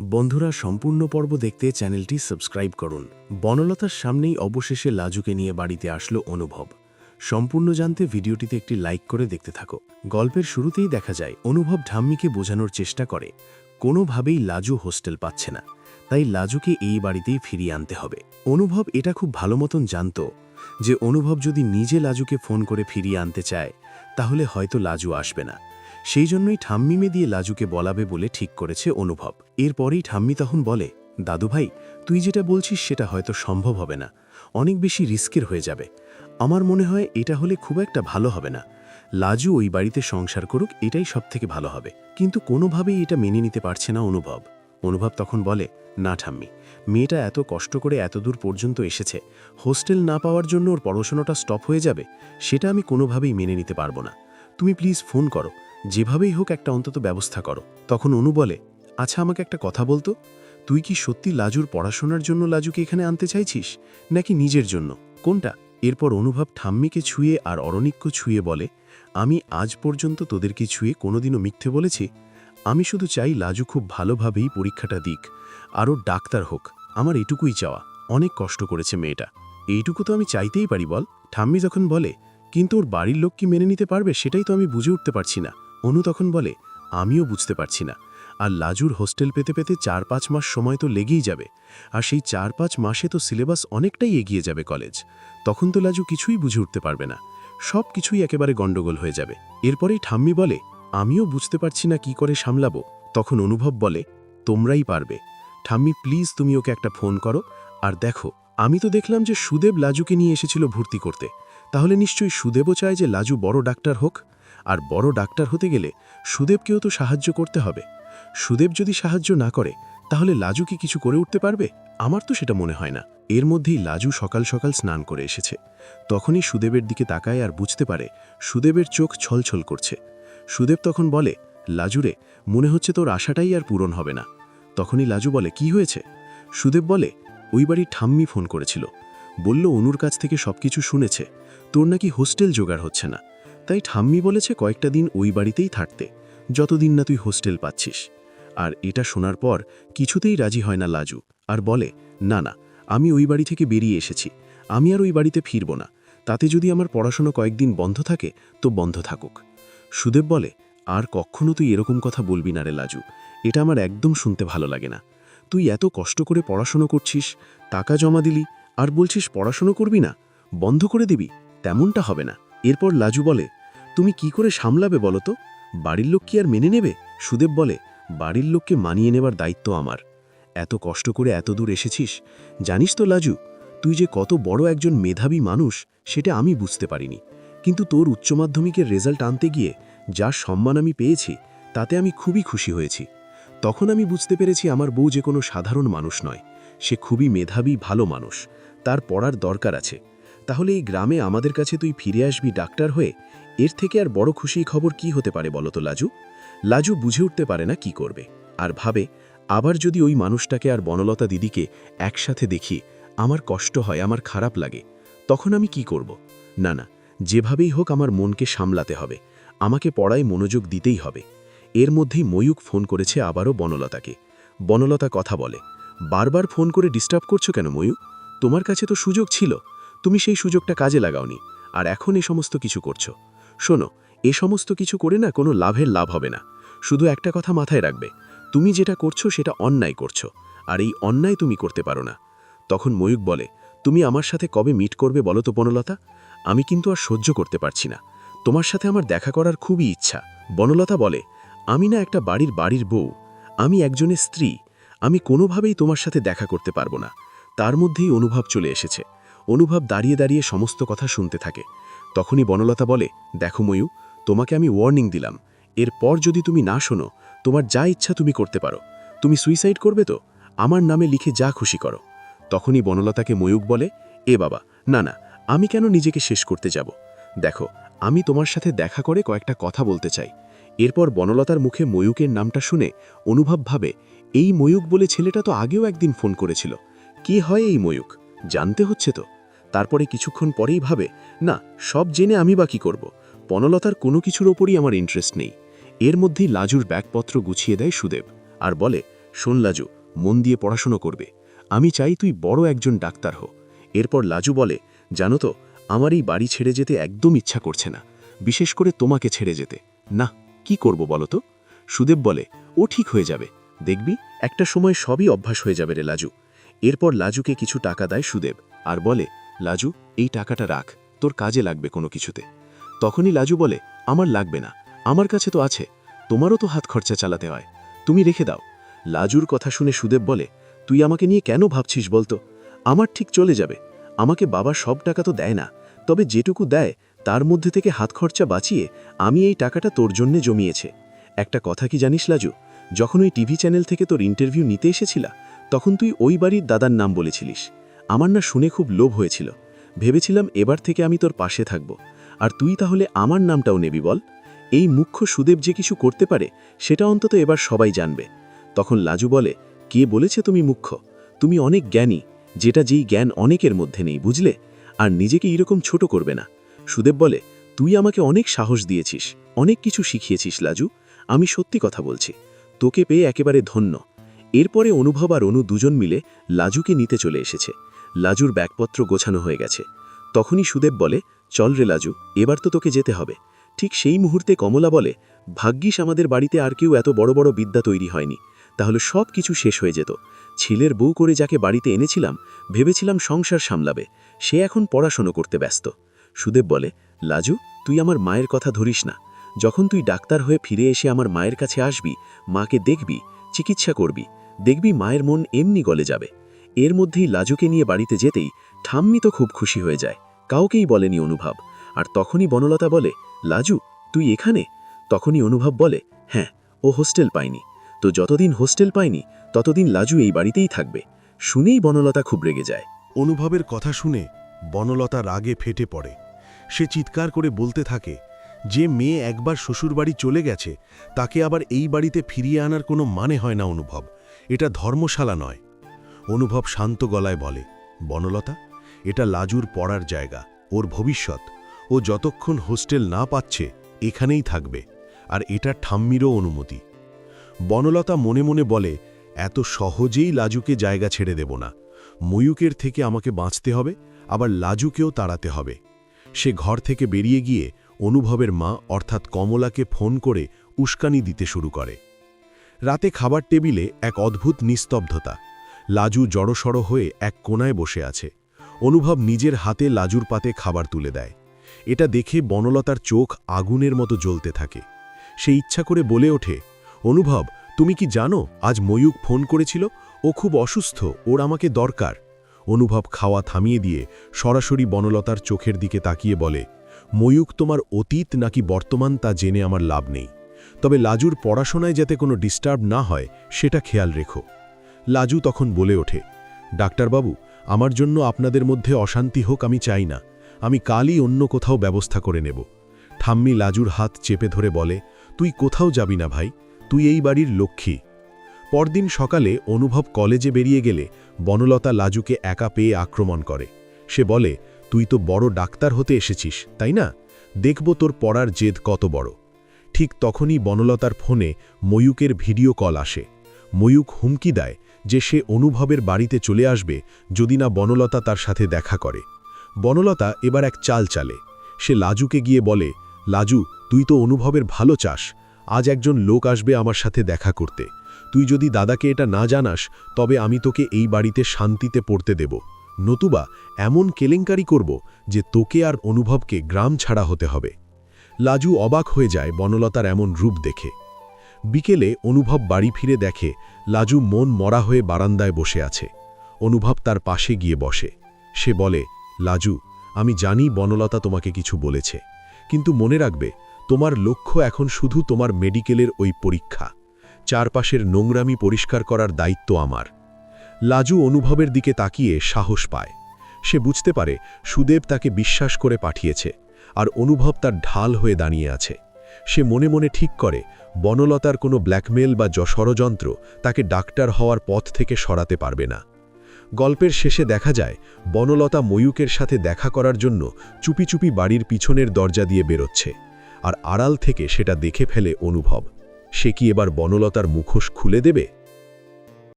বন্ধুরা, সম্পূর্ণ পর্ব দেখতে চ্যানেলটি সাবস্ক্রাইব করুন। বনলতার সামনেই অবশেষে লাজুকে নিয়ে বাড়িতে আসলো অনুভব। সম্পূর্ণ জানতে ভিডিওটিতে একটি লাইক করে দেখতে থাকো। গল্পের শুরুতেই দেখা যায়, অনুভব ঢাম্মিকে বোঝানোর চেষ্টা করে। কোনোভাবেই লাজু হোস্টেল পাচ্ছে না। তাই লাজুকে এই বাড়িতেই ফিরিয়ে আনতে হবে। অনুভব এটা খুব ভালো মতন জানত যে অনুভব যদি নিজে লাজুকে ফোন করে ফিরিয়ে আনতে চায়, তাহলে হয়তো লাজু আসবে না। সেই জন্যই ঠাম্মিমে দিয়ে লাজুকে বলাবে বলে ঠিক করেছে অনুভব। এরপরেই ঠাম্মি তখন বলে, দাদু ভাই, তুই যেটা বলছিস সেটা হয়তো সম্ভব হবে না। অনেক বেশি রিস্কের হয়ে যাবে। আমার মনে হয় এটা হলে খুব একটা ভালো হবে না। লাজু ওই বাড়িতে সংসার করুক, এটাই সবথেকে ভালো হবে। কিন্তু কোনোভাবেই এটা মেনে নিতে পারছে না অনুভব। অনুভব তখন বলে, না ঠাম্মি, মেয়েটা এত কষ্ট করে এত দূর পর্যন্ত এসেছে। হোস্টেল না পাওয়ার জন্য ওর পড়াশোনাটা স্টপ হয়ে যাবে, সেটা আমি কোনোভাবেই মেনে নিতে পারব না। তুমি প্লিজ ফোন করো। যেভাবেই হোক একটা অন্তত ব্যবস্থা করো। তখন অনু বলে আচ্ছা আমাকে একটা কথা বলতো? তুই কি সত্যি লাজুর পড়াশোনার জন্য লাজুকে এখানে আনতে চাইছিস, নাকি নিজের জন্য? কোনটা? এরপর অনুভব ঠাম্মিকে ছুঁয়ে আর অরণিককে ছুঁয়ে বলে, আমি আজ পর্যন্ত তোদেরকে ছুঁয়ে কোনোদিনও মিথ্যে বলেছি। আমি শুধু চাই লাজু খুব ভালোভাবেই পরীক্ষাটা দিক। আরও ডাক্তার হোক। আমার এটুকুই চাওয়া। অনেক কষ্ট করেছে মেয়েটা। এইটুকু তো আমি চাইতেই পারি বল? ঠাম্মি যখন বলে, কিন্তু ওর বাড়ির লোক কি মেনে নিতে পারবে? সেটাই তো আমি বুঝে উঠতে পারছি না। অনু তখন বলে, আমিও বুঝতে পারছি না। আর লাজুর হোস্টেল পেতে পেতে চার পাঁচ মাস সময় তো লেগেই যাবে। আর সেই চার পাঁচ মাসে তো সিলেবাস অনেকটাই এগিয়ে যাবে কলেজ। তখন তো লাজু কিছুই বুঝে উঠতে পারবে না। সব কিছুই একেবারে গণ্ডগোল হয়ে যাবে। এরপরেই ঠাম্মি বলে, আমিও বুঝতে পারছি না কি করে সামলাবো। তখন অনুভব বলে, তোমরাই পারবে। ঠাম্মি, প্লিজ তুমি ওকে একটা ফোন করো। আর দেখো, আমি তো দেখলাম যে সুদেব লাজুকে নিয়ে এসেছিল ভর্তি করতে। তাহলে নিশ্চয়ই সুদেবও চায় যে লাজু বড় ডাক্তার হোক। আর বড় ডাক্তার হতে গেলে সুদেবকেও তো সাহায্য করতে হবে। সুদেব যদি সাহায্য না করে, তাহলে লাজু কি কিছু করে উঠতে পারবে? আমার তো সেটা মনে হয় না। এর মধ্যেই লাজু সকাল সকাল স্নান করে এসেছে। তখনই সুদেবের দিকে তাকায় আর বুঝতে পারে, সুদেবের চোখ ছলছল করছে। সুদেব তখন বলে, লাজুরে, মনে হচ্ছে তোর আশাটাই আর পূরণ হবে না। তখনই লাজু বলে, কি হয়েছে? সুদেব বলে, ওই বাড়ির ঠাম্মি ফোন করেছিল। বলল, অনুর কাছ থেকে সবকিছু শুনেছে। তোর নাকি হোস্টেল জোগাড় হচ্ছে না। তাই ঠাম্মি বলেছে কয়েকটা দিন ওই বাড়িতেই থাকতে, যতদিন না তুই হোস্টেল পাচ্ছিস। আর এটা শোনার পর কিছুতেই রাজি হয় না লাজু, আর বলে, না না, আমি ওই বাড়ি থেকে বেরিয়ে এসেছি, আমি আর ওই বাড়িতে ফিরব না, তাতে যদি আমার পড়াশোনা কয়েকদিন বন্ধ থাকে, তো বন্ধ থাকুক। সুদেব বলে, আর কখনো তুই এরকম কথা বলবি না রে লাজু, এটা আমার একদম শুনতে ভালো লাগে না। তুই এত কষ্ট করে পড়াশুনো করছিস, টাকা জমা দিলি, আর বলছিস পড়াশুনো করবি না, বন্ধ করে দিবি, তেমনটা হবে না। এরপর লাজু বলে, তুমি কি করে সামলাবে বলো তো? বাড়ির লোক কি আর মেনে নেবে? সুদেব বলে, বাড়ির লোককে মানিয়ে নেবার দায়িত্ব আমার। এত কষ্ট করে এত দূর এসেছিস? জানিস তো লাজু, তুই যে কত বড় একজন মেধাবী মানুষ, সেটা আমি বুঝতে পারিনি। কিন্তু তোর উচ্চ মাধ্যমিকের রেজাল্ট আনতে গিয়ে যা সম্মান আমি পেয়েছি, তাতে আমি খুবই খুশি হয়েছি। তখন আমি বুঝতে পেরেছি আমার বউ যে কোনো সাধারণ মানুষ নয়। সে খুবই মেধাবী, ভালো মানুষ। তার পড়ার দরকার আছে। তাহলে এই গ্রামে আমাদের কাছে তুই ফিরে আসবি ডাক্তার হয়ে? এর থেকে আর বড় খুশি খবর কি হতে পারে বলতো লাজু? লাজু বুঝে উঠতে পারে না কি করবে। আর ভাবে, আবার যদি ওই মানুষটাকে আর বনলতা দিদিকে একসাথে দেখি, আমার কষ্ট হয়, আমার খারাপ লাগে, তখন আমি কি করব? না না, যেভাবেই হোক আমার মনকে সামলাতে হবে, আমাকে পড়ায় মনোযোগ দিতেই হবে। এর মধ্যেই ময়ূক ফোন করেছে আবারও বনলতাকে। বনলতা কথা বলে, বারবার ফোন করে ডিস্টার্ব করছ কেন ময়ূক? তোমার কাছে তো সুযোগ ছিল। তুমি সেই সুযোগটা কাজে লাগাওনি, আর এখন এ সমস্ত কিছু করছ। শোনো, এ সমস্ত কিছু করে না কোনো লাভের লাভ হবে না। শুধু একটা কথা মাথায় রাখবে, তুমি যেটা করছ সেটা অন্যায় করছ, আর এই অন্যায় তুমি করতে পারো না। তখন ময়ূক বলে, তুমি আমার সাথে কবে মিট করবে বলো তো বনলতা? আমি কিন্তু আর সহ্য করতে পারছি না। তোমার সাথে আমার দেখা করার খুবই ইচ্ছা। বনলতা বলে, আমি না একটা বাড়ির বাড়ির বউ। আমি একজনের স্ত্রী। আমি কোনোভাবেই তোমার সাথে দেখা করতে পারব না। তার মধ্যেই অনুভব চলে এসেছে। অনুভব দাঁড়িয়ে দাঁড়িয়ে সমস্ত কথা শুনতে থাকে। তখনই বনলতা বলে, দেখো ময়ূ, তোমাকে আমি ওয়ার্নিং দিলাম। এরপর যদি তুমি না শোনো, তোমার যা ইচ্ছা তুমি করতে পারো। তুমি সুইসাইড করবে তো? আমার নামে লিখে যা খুশি করো। তখনই বনলতাকে ময়ূক বলে, এ বাবা, না না, আমি কেন নিজেকে শেষ করতে যাব? দেখো, আমি তোমার সাথে দেখা করে কয়েকটা কথা বলতে চাই। এরপর বনলতার মুখে ময়ূকের নামটা শুনে অনুভব ভাবে, এই ময়ূক বলে ছেলেটা তো আগেও একদিন ফোন করেছিল। কি হয় এই ময়ূক? জানতে হচ্ছে তো? তারপরে কিছুক্ষণ পরেই ভাবে, না, সব জেনে আমি বা করব? বনলতার কোনো কিছুর ওপরই আমার ইন্টারেস্ট নেই। এর মধ্যেই লাজুর ব্যাগপত্র গুছিয়ে দেয় সুদেব আর বলে, শোন লাজু, মন দিয়ে পড়াশুনো করবে। আমি চাই তুই বড় একজন ডাক্তার হো। এরপর লাজু বলে, জানো তো, আমার এই বাড়ি ছেড়ে যেতে একদম ইচ্ছা করছে না, বিশেষ করে তোমাকে ছেড়ে যেতে। না, কি করব বলো তো? সুদেব বলে, ও ঠিক হয়ে যাবে। দেখবি, একটা সময় সবই অভ্যাস হয়ে যাবে রে লাজু। এরপর লাজুকে কিছু টাকা দেয় সুদেব আর বলে লাজু, এই টাকাটা রাখ, তোর কাজে লাগবে কোনো কিছুতে। তখনই লাজু বলে, আমার লাগবে না, আমার কাছে তো আছে, তোমারও তো হাত খরচা চালাতে হয়, তুমি রেখে দাও। লাজুর কথা শুনে সুদেব বলে, তুই আমাকে নিয়ে কেন ভাবছিস বলতো? আমার ঠিক চলে যাবে, আমাকে বাবা সব টাকা তো দেয় না, তবে যেটুকু দেয়, তার মধ্যে থেকে হাত খরচা বাঁচিয়ে আমি এই টাকাটা তোর জন্যে জমিয়েছে। একটা কথা কি জানিস লাজু, যখন ওই টিভি চ্যানেল থেকে তোর ইন্টারভিউ নিতে এসেছিলা, তখন তুই ওই বাড়ির দাদার নাম বলেছিলিস। আমার না শুনে খুব লোভ হয়েছিল। ভেবেছিলাম এবার থেকে আমি তোর পাশে থাকব। আর তুই তাহলে আমার নামটাও নেবি বল। এই মুখ্য সুদেব যে কিছু করতে পারে, সেটা অন্তত এবার সবাই জানবে। তখন লাজু বলে, কে বলেছে তুমি মুখ্য? তুমি অনেক জ্ঞানী, যেটা যেই জ্ঞান অনেকের মধ্যে নেই, বুঝলে? আর নিজেকে এরকম ছোট করবে না। সুদেব বলে, তুই আমাকে অনেক সাহস দিয়েছিস, অনেক কিছু শিখিয়েছিস, লাজু। আমি সত্যি কথা বলছি। তোকে পেয়ে একেবারে ধন্য। এরপরে অনুভব আর অনু দুজন মিলে লাজুকে নিতে চলে এসেছে। লাজুর ব্যাগপত্র গোছানো হয়ে গেছে। তখনই সুদেব বলে, চল রে লাজু, এবার তো তোকে যেতে হবে। ঠিক সেই মুহূর্তে কমলা বলে, ভাগ্যিস আমাদের বাড়িতে আর কেউ এত বড় বড় বিদ্যা তৈরি হয়নি। তাহলে সব কিছু শেষ হয়ে যেত। ছেলের বউ করে যাকে বাড়িতে এনেছিলাম, ভেবেছিলাম সংসার সামলাবে। সে এখন পড়াশোনা করতে ব্যস্ত। সুদেব বলে, লাজু, তুই আমার মায়ের কথা ধরিস না। যখন তুই ডাক্তার হয়ে ফিরে এসে আমার মায়ের কাছে আসবি, মাকে দেখবি, চিকিৎসা করবি, দেখবি মায়ের মন এমনি গলে যাবে। এর মধ্যেই লাজুকে নিয়ে বাড়িতে যেতেই ঠাম্মি তো খুব খুশি হয়ে যায়, কাউকেই বলেনি অনুভব। আর তখনই বনলতা বলে, লাজু, তুই এখানে? তখনই অনুভব বলে হ্যাঁ ও হোস্টেল পায়নি। তো যতদিন হোস্টেল পায়নি, ততদিন লাজু এই বাড়িতেই থাকবে। শুনেই বনলতা খুব রেগে যায়। অনুভবের কথা শুনে বনলতা রাগে ফেটে পড়ে। সে চিৎকার করে বলতে থাকে, যে মেয়ে একবার শ্বশুরবাড়ি চলে গেছে, তাকে আবার এই বাড়িতে ফিরিয়ে আনার কোনো মানে হয় না অনুভব। এটা ধর্মশালা নয়। অনুভব শান্ত গলায় বলে, বনলতা, এটা লাজুর পড়ার জায়গা, ওর ভবিষ্যৎ। ও যতক্ষণ হোস্টেল না পাচ্ছে, এখানেই থাকবে। আর এটা ঠাম্মিরও অনুমতি। বনলতা মনে মনে বলে, এত সহজেই লাজুকে জায়গা ছেড়ে দেব না। ময়ূকের থেকে আমাকে বাঁচতে হবে, আবার লাজুকেও তাড়াতে হবে। সে ঘর থেকে বেরিয়ে গিয়ে অনুভবের মা, অর্থাৎ কমলাকে ফোন করে উস্কানি দিতে শুরু করে। রাতে খাবার টেবিলে এক অদ্ভুত নিস্তব্ধতা। লাজু জড়সড় হয়ে এক কোনায় বসে আছে। অনুভব নিজের হাতে লাজুর পাতে খাবার তুলে দেয়। এটা দেখে বনলতার চোখ আগুনের মতো জ্বলতে থাকে। সে ইচ্ছা করে বলে ওঠে, অনুভব, তুমি কি জানো, আজ ময়ূক ফোন করেছিল? ও খুব অসুস্থ, ওর আমাকে দরকার। অনুভব খাওয়া থামিয়ে দিয়ে সরাসরি বনলতার চোখের দিকে তাকিয়ে বলে, ময়ূক তোমার অতীত নাকি বর্তমান তা জেনে আমার লাভ নেই। তবে লাজুর পড়াশোনায় যাতে কোনো ডিস্টার্ব না হয়, সেটা খেয়াল রেখো। লাজু তখন বলে ওঠে, ডাক্তারবাবু, আমার জন্য আপনাদের মধ্যে অশান্তি হোক, আমি চাই না। আমি কালই অন্য কোথাও ব্যবস্থা করে নেব। ঠাম্মি লাজুর হাত চেপে ধরে বলে, তুই কোথাও যাবি না ভাই, তুই এই বাড়ির লক্ষ্মী। পরদিন সকালে অনুভব কলেজে বেরিয়ে গেলে বনলতা লাজুকে একা পেয়ে আক্রমণ করে। সে বলে, তুই তো বড় ডাক্তার হতে এসেছিস, তাই না? দেখব তোর পড়ার জেদ কত বড়। ঠিক তখনই বনলতার ফোনে ময়ূকের ভিডিও কল আসে। ময়ূক হুমকি দেয় যে সে অনুভবের বাড়িতে চলে আসবে যদি না বনলতা তার সাথে দেখা করে। বনলতা এবার এক চাল চালে। সে লাজুকে গিয়ে বলে, লাজু, তুই তো অনুভবের ভালো চাস। আজ একজন লোক আসবে আমার সাথে দেখা করতে। তুই যদি দাদাকে এটা না জানাস, তবে আমি তোকে এই বাড়িতে শান্তিতে পড়তে দেব। নতুবা এমন কেলেঙ্কারি করব যে তোকে আর অনুভবকে গ্রাম ছাড়া হতে হবে। লাজু অবাক হয়ে যায় বনলতার এমন রূপ দেখে। বিকেলে অনুভব বাড়ি ফিরে দেখে লাজু মন মরা হয়ে বারান্দায় বসে আছে। অনুভব তার পাশে গিয়ে বসে। সে বলে, লাজু, আমি জানি বনলতা তোমাকে কিছু বলেছে, কিন্তু মনে রাখবে, তোমার লক্ষ্য এখন শুধু তোমার মেডিকেলের ওই পরীক্ষা। চারপাশের নোংরামি পরিষ্কার করার দায়িত্ব আমার। লাজু অনুভবের দিকে তাকিয়ে সাহস পায়। সে বুঝতে পারে, সুদেব তাকে বিশ্বাস করে পাঠিয়েছে, আর অনুভব তার ঢাল হয়ে দাঁড়িয়ে আছে। সে মনে মনে ঠিক করে বনলতার কোনো ব্ল্যাকমেল বা ষড়যন্ত্র তাকে ডাক্তার হওয়ার পথ থেকে সরাতে পারবে না। গল্পের শেষে দেখা যায়, বনলতা ময়ূকের সাথে দেখা করার জন্য চুপি চুপি বাড়ির পিছনের দরজা দিয়ে বেরোচ্ছে আর আড়াল থেকে সেটা দেখে ফেলে অনুভব। সে কি এবার বনলতার মুখোশ খুলে দেবে?